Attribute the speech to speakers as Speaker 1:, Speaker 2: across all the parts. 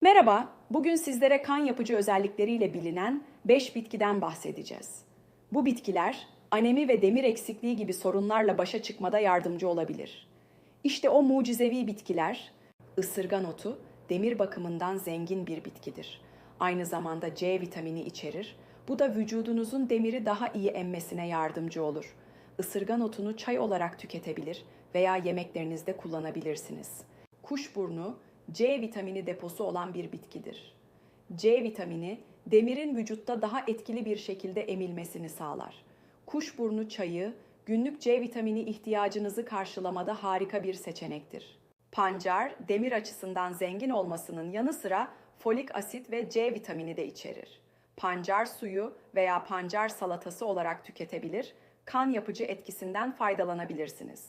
Speaker 1: Merhaba, bugün sizlere kan yapıcı özellikleriyle bilinen 5 bitkiden bahsedeceğiz. Bu bitkiler anemi ve demir eksikliği gibi sorunlarla başa çıkmada yardımcı olabilir. İşte o mucizevi bitkiler, ısırgan otu demir bakımından zengin bir bitkidir. Aynı zamanda C vitamini içerir. Bu da vücudunuzun demiri daha iyi emmesine yardımcı olur. Isırgan otunu çay olarak tüketebilir veya yemeklerinizde kullanabilirsiniz. Kuşburnu C vitamini deposu olan bir bitkidir. C vitamini demirin vücutta daha etkili bir şekilde emilmesini sağlar. Kuşburnu çayı günlük C vitamini ihtiyacınızı karşılamada harika bir seçenektir. Pancar demir açısından zengin olmasının yanı sıra folik asit ve C vitamini de içerir. Pancar suyu veya pancar salatası olarak tüketebilir, kan yapıcı etkisinden faydalanabilirsiniz.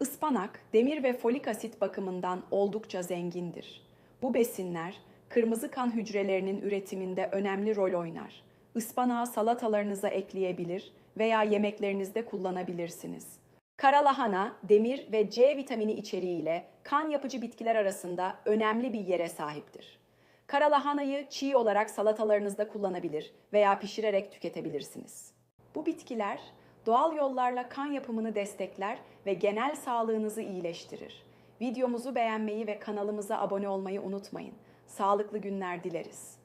Speaker 1: Ispanak, demir ve folik asit bakımından oldukça zengindir. Bu besinler kırmızı kan hücrelerinin üretiminde önemli rol oynar. Ispanağı salatalarınıza ekleyebilir veya yemeklerinizde kullanabilirsiniz. Kara lahana, demir ve C vitamini içeriğiyle kan yapıcı bitkiler arasında önemli bir yere sahiptir. Kara lahanayı çiğ olarak salatalarınızda kullanabilir veya pişirerek tüketebilirsiniz. Bu bitkiler doğal yollarla kan yapımını destekler ve genel sağlığınızı iyileştirir. Videomuzu beğenmeyi ve kanalımıza abone olmayı unutmayın. Sağlıklı günler dileriz.